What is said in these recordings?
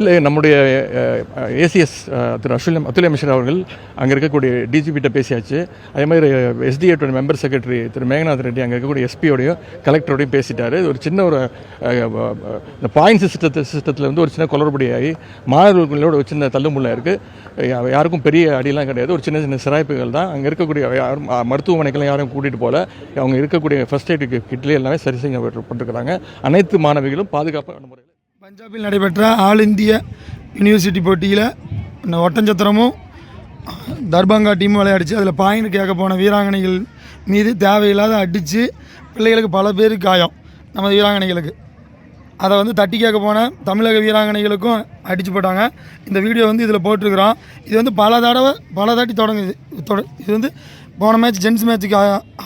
இல்லை நம்முடைய ஏசிஎஸ் திரு அசுல்யம் அத்துல்ய மிஸ்ரா அவர்கள் அங்கே இருக்கக்கூடிய டிஜிபிட்ட பேசியாச்சு. அதே மாதிரி எஸ்டிஏட்டோட மெம்பர் செக்ரட்டரி திரு மேகநாத் ரெட்டி அங்கே இருக்கக்கூடிய எஸ்பியோடையும் கலெக்டரோடையும் பேசிட்டாரு. ஒரு சின்ன ஒரு இந்த பாயிண்ட் சிஸ்டத்தை சிஸ்டத்தில் வந்து ஒரு சின்ன குளறுபடியாகி மாணவர்களோட ஒரு சின்ன தள்ளுமுள்ள இருக்குது யாருக்கும் பெரிய அடியெல்லாம் கிடையாது. ஒரு சின்ன சின்ன சிராய்ப்புகள் தான். அங்கே இருக்கக்கூடிய யாரும் மருத்துவமனைக்கெல்லாம் யாரும் கூட்டிகிட்டு போகல அவங்க இருக்கக்கூடிய ஃபர்ஸ்ட் எய்டு கிட்லேயே எல்லாமே சரி செய்யப்பட்டிருக்கிறாங்க அனைத்து மாணவிகளும் பாதுகாப்பான முறையில் பஞ்சாபில் நடைபெற்ற ஆல் இந்திய யூனிவர்சிட்டி போட்டியில் இந்த ஒட்டஞ்சத்திரமும் தர்பங்கா டீமும் விளையாடிச்சு. அதில் பாயிண்ட் கேட்க போன வீராங்கனைகள் மீது தேவையில்லாத அடித்து பிள்ளைகளுக்கு பல பேர் காயம் நம்ம வீராங்கனைகளுக்கு. அதை வந்து தட்டி கேட்க போன தமிழக வீராங்கனைகளுக்கும் அடிச்சு போட்டாங்க. இந்த வீடியோ வந்து இதில் போட்டிருக்கிறோம். இது வந்து பல தடவை பல தாட்டி தொடங்குது. தொட இது வந்து போன மேட்ச் ஜென்ஸ் மேட்ச்சுக்கு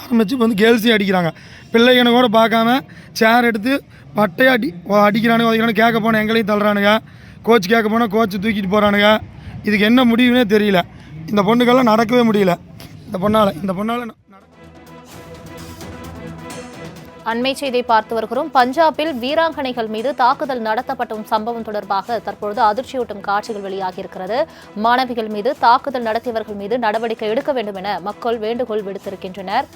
ஆரம்பிச்சு இப்போ வந்து கேர்ள்ஸையும் அடிக்கிறாங்க. பிள்ளைகளை கூட பார்க்காம சேர் எடுத்து பட்டையை அடி அடிக்கிறானுங்க உதைக்கிறானு கேட்க போனால் எங்களையும் தள்ளுறானுங்க. கோச் கேட்க போனால் கோச்சு தூக்கிட்டு போகிறானுங்க இதுக்கு என்ன முடிவுனே தெரியல. இந்த பொண்ணுக்கெல்லாம் நடக்கவே முடியல. இந்த பொண்ணால் இந்த பொண்ணால் அண்மை செய்தியை பார்த்து வருகிறோம். பஞ்சாபில் வீராங்கனைகள் மீது தாக்குதல் நடத்தப்பட்ட சம்பவம் தொடர்பாக தற்பொழுது அதிர்ச்சியூட்டும் காட்சிகள் வெளியாகியிருக்கிறது. மாணவிகள் மீது தாக்குதல் நடத்தியவர்கள் மீது நடவடிக்கை எடுக்க வேண்டும் என மக்கள் வேண்டுகோள் விடுத்திருக்கின்றனர்.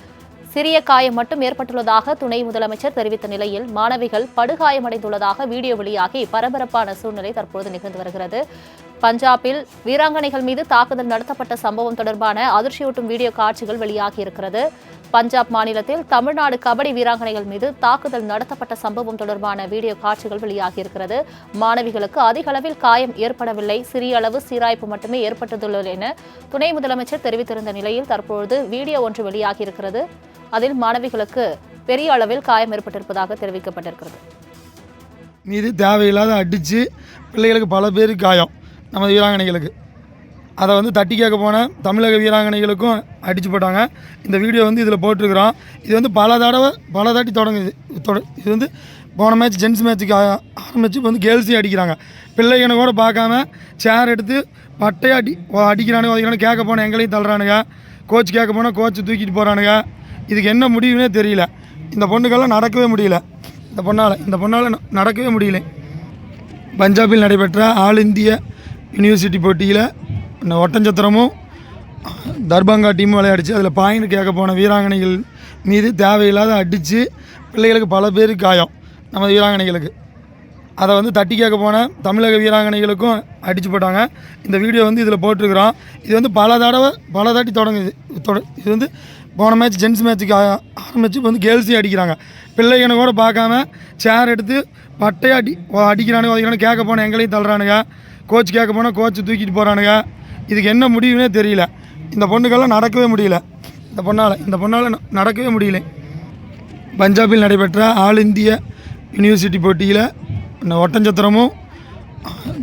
சிறிய காயம் மட்டும் ஏற்பட்டுள்ளதாக துணை முதலமைச்சர் தெரிவித்த நிலையில் மாணவிகள் படுகாயமடைந்துள்ளதாக வீடியோ வெளியாகி பரபரப்பான சூழ்நிலை தற்போது நிகழ்ந்து வருகிறது. பஞ்சாபில் வீராங்கனைகள் மீது தாக்குதல் நடத்தப்பட்ட சம்பவம் தொடர்பான அதிர்ச்சியூட்டும் வீடியோ காட்சிகள் வெளியாகியிருக்கிறது. பஞ்சாப் மாநிலத்தில் தமிழ்நாடு கபடி வீராங்கனைகள் மீது தாக்குதல் நடத்தப்பட்ட சம்பவம் தொடர்பான வீடியோ காட்சிகள் வெளியாகியிருக்கிறது. மாணவிகளுக்கு அதிக அளவில் காயம் ஏற்படவில்லை. சிறிய அளவு சீராய்ப்பு மட்டுமே ஏற்பட்டுள்ளது என துணை முதலமைச்சர் தெரிவித்திருந்த நிலையில் தற்பொழுது வீடியோ ஒன்று வெளியாகியிருக்கிறது. அதில் மாணவிகளுக்கு பெரிய அளவில் காயம் ஏற்பட்டிருப்பதாக தெரிவிக்கப்பட்டிருக்கிறது. மீது தேவையில்லாத அடித்து பிள்ளைகளுக்கு பல பேர் காயம். நம்ம வீராங்கனைகளுக்கு. அதை வந்து தட்டி கேட்க போன தமிழக வீராங்கனைகளுக்கும் அடிச்சு போட்டாங்க. இந்த வீடியோ வந்து இதில் போட்டிருக்கிறோம். இது வந்து பல தடவை பல தாட்டி தொடங்குது. தொட இது வந்து போன மேட்ச் ஜென்ஸ் மேட்ச்சுக்கு ஆரம்பிச்சு இப்போ வந்து கேர்ள்ஸையும் அடிக்கிறாங்க. பிள்ளைகளை கூட பார்க்காம சேர் எடுத்து பட்டையை அடி அடிக்கிறானுங்க உதைக்கிறானு கேட்க போனால் எங்களையும் தள்ளுறானுங்க. கோச் கேட்க போனால் கோச்சு தூக்கிட்டு போகிறானுங்க இதுக்கு என்ன முடிவுனே தெரியல. இந்த பொண்ணுக்கெல்லாம் நடக்கவே முடியல. இந்த பொண்ணால் இந்த பொண்ணால் ந- நடக்கவே முடியல. பஞ்சாபில் நடைபெற்ற ஆல் இந்திய யூனிவர்சிட்டி போட்டியில் இந்த ஒட்டஞ்சத்திரமும் தர்பங்கா டீமும் விளையாடிச்சு. அதில் பாயிண்ட் கேட்க போன வீராங்கனைகள் மீது தேவையில்லாத அடித்து பிள்ளைகளுக்கு பல பேர் காயம் நம்ம வீராங்கனைகளுக்கு. அதை வந்து தட்டி கேட்க போன தமிழக வீராங்கனைகளுக்கும் அடிச்சு போட்டாங்க. இந்த வீடியோ வந்து இதில் போட்டிருக்கிறோம். இது வந்து பல தடவை பல தாட்டி தொடங்குது. தொட இது வந்து போன மேட்ச் ஜென்ஸ் மேட்ச்சுக்கு ஆரம்பிச்சு இப்போ வந்து கேர்ள்ஸையும் அடிக்கிறாங்க. பிள்ளைகளை கூட பார்க்காம சேர் எடுத்து பட்டையை அடி அடிக்கிறானுங்க உதைக்கிறானு கேட்க போன எங்களையும் தள்ளுறானுங்க. கோச் கேட்க போனால் கோச் தூக்கிட்டு போகிறானுங்க இதுக்கு என்ன முடிவுனே தெரியல. இந்த பொண்ணுக்கெல்லாம் நடக்கவே முடியல. இந்த பொண்ணால் இந்த பொண்ணால் ந- நடக்கவே முடியல. பஞ்சாபில் நடைபெற்ற ஆல் இந்திய யூனிவர்சிட்டி போட்டியில் இந்த ஒட்டஞ்சத்திரமும்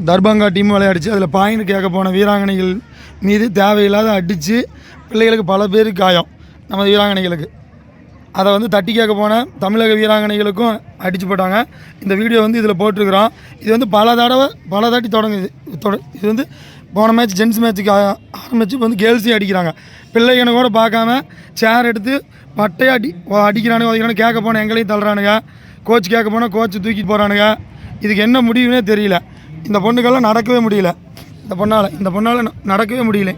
தர்பங்கா டீமும் விளையாடிச்சு. அதில் பாயிண்ட் கேட்க போன வீராங்கனைகள் மீது தேவையில்லாத அடித்து பிள்ளைகளுக்கு பல பேர் காயம். நம்ம வீராங்கனைகளுக்கு. அதை வந்து தட்டி கேட்க போன தமிழக வீராங்கனைகளுக்கும் அடிச்சு போட்டாங்க. இந்த வீடியோ வந்து இதில் போட்டிருக்கிறோம். இது வந்து பல தடவை பல தாட்டி தொடங்குது தொட இது வந்து போன மேட்ச் ஜென்ஸ் மேட்ச்சுக்கு ஆரம்பிச்சு இப்போ வந்து கேர்ள்ஸையும் அடிக்கிறாங்க. பிள்ளைகளை கூட பார்க்காம சேர் எடுத்து பட்டையை அடி அடிக்கிறானுங்க உதைக்கிறானு கேட்க போனால் எங்களையும் தள்ளுறானுங்க. கோச் கேட்க போனால் கோச்சு தூக்கிட்டு போகிறானுங்க இதுக்கு என்ன முடிவுனே தெரியல. இந்த பொண்ணுக்கெல்லாம் நடக்கவே முடியல. இந்த பொண்ணால் இந்த பொண்ணால் ந- நடக்கவே முடியல.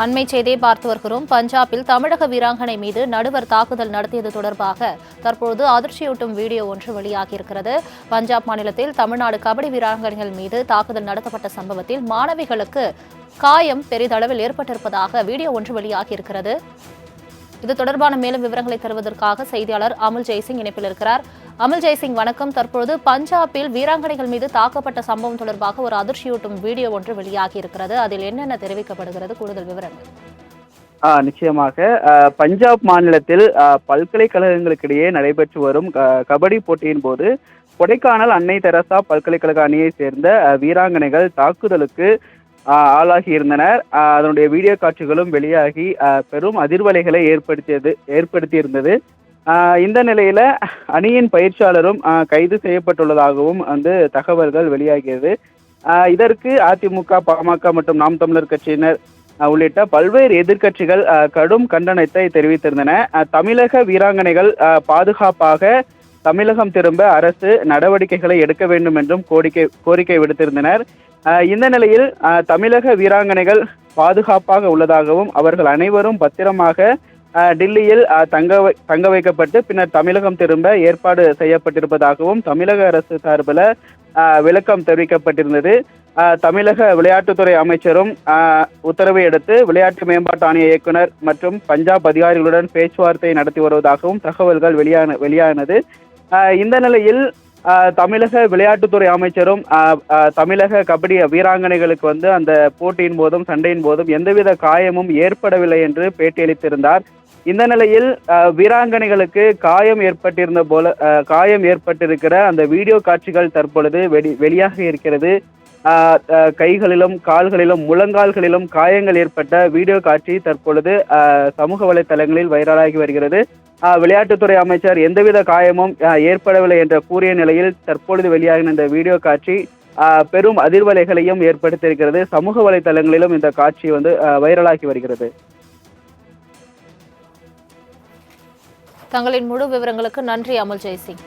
அண்மை செய்தியை பார்த்து வருகிறோம். பஞ்சாபில் தமிழக வீராங்கனை மீது நடுவர் தாக்குதல் நடத்தியது தொடர்பாக தற்போது அதிர்ச்சியூட்டும் வீடியோ ஒன்று வெளியாகியிருக்கிறது. பஞ்சாப் மாநிலத்தில் தமிழ்நாடு கபடி வீராங்கனைகள் மீது தாக்குதல் நடத்தப்பட்ட சம்பவத்தில் மாணவிகளுக்கு காயம் பெரிதளவில் ஏற்பட்டிருப்பதாக வீடியோ ஒன்று வெளியாகியிருக்கிறது. இது தொடர்பான மேலும் விவரங்களை தருவதற்காக செய்தியாளர் அமுல் ஜெய்சிங் இணைப்பில் இருக்கிறார். அமல் ஜெய்சிங் வணக்கம். தற்பொழுது பஞ்சாபில் வீராங்கனைகள் மீது தாக்கப்பட்ட சம்பவம் தொடர்பாக ஒரு அதிர்ச்சியூட்டும் வீடியோ ஒன்று வெளியாகி இருக்கிறது அதில் என்னென்ன தெரிவிக்கப்படுகிறது? கூடுதல் விவரங்கள். ஆ நிச்சயமாக. பஞ்சாப் மாநிலத்தில் பல்கலைக்கழகங்களுக்கிடையே நடைபெற்று வரும் கபடி போட்டியின் போது கொடைக்கானல் அன்னை தெரசா பல்கலைக்கழக அணியை சேர்ந்த வீராங்கனைகள் தாக்குதலுக்கு ஆளாகியிருந்தனர். ஆளாகி இருந்தனர் அதனுடைய வீடியோ காட்சிகளும் வெளியாகி பெரும் அதிர்வலைகளை ஏற்படுத்தியது ஏற்படுத்தியிருந்தது. இந்த நிலையில அணியின் பயிற்சியாளரும் கைது செய்யப்பட்டுள்ளதாகவும் வந்து தகவல்கள் வெளியாகியது. இதற்கு அதிமுக பாமக மற்றும் நாம் தமிழர் கட்சியினர் உள்ளிட்ட பல்வேறு எதிர்க்கட்சிகள் கடும் கண்டனத்தை தெரிவித்திருந்தன. தமிழக வீராங்கனைகள் பாதுகாப்பாக தமிழகம் திரும்ப அரசு நடவடிக்கைகளை எடுக்க வேண்டும் என்றும் கோரிக்கை கோரிக்கை விடுத்திருந்தனர். இந்த நிலையில் தமிழக வீராங்கனைகள் பாதுகாப்பாக உள்ளதாகவும் அவர்கள் அனைவரும் பத்திரமாக டில்லியில் தங்க வை- தங்க வைக்கப்பட்டு பின்னர் தமிழகம் திரும்ப ஏற்பாடு செய்யப்பட்டிருப்பதாகவும் தமிழக அரசு சார்பில் விளக்கம் தெரிவிக்கப்பட்டிருந்தது. தமிழக விளையாட்டுத்துறை அமைச்சரும் உத்தரவை அடுத்து விளையாட்டு மேம்பாட்டு ஆணைய இயக்குனர் மற்றும் பஞ்சாப் அதிகாரிகளுடன் பேச்சுவார்த்தை நடத்தி வருவதாகவும் தகவல்கள் வெளியான வெளியானது. இந்த நிலையில் தமிழக விளையாட்டுத்துறை அமைச்சரும் தமிழக கபடி வீராங்கனைகளுக்கு வந்து அந்த போட்டியின் போதும் சண்டையின் போதும் எந்தவித காயமும் ஏற்படவில்லை என்று பேட்டியளித்திருந்தார். இந்த நிலையில் வீராங்கனைகளுக்கு காயம் ஏற்பட்டிருந்த போல காயம் ஏற்பட்டிருக்கிற அந்த வீடியோ காட்சிகள் தற்பொழுது வெளி வெளியாக இருக்கிறது. கைகளிலும் கால்களிலும் முழங்கால்களிலும் காயங்கள் ஏற்பட்ட வீடியோ காட்சி தற்பொழுது சமூக வலைத்தளங்களில் வைரலாகி வருகிறது. விளையாட்டுத்துறை அமைச்சர் எந்தவித காயமும் ஏற்படவில்லை என்ற கூறிய நிலையில் தற்பொழுது வெளியாகின இந்த வீடியோ காட்சி பெரும் அதிர்வலைகளையும் ஏற்படுத்தியிருக்கிறது. சமூக வலைத்தளங்களிலும் இந்த காட்சி வந்து வைரலாகி வருகிறது. தங்களின் முழு விவரங்களுக்கு நன்றி அமுல் ஜெய்சிங்.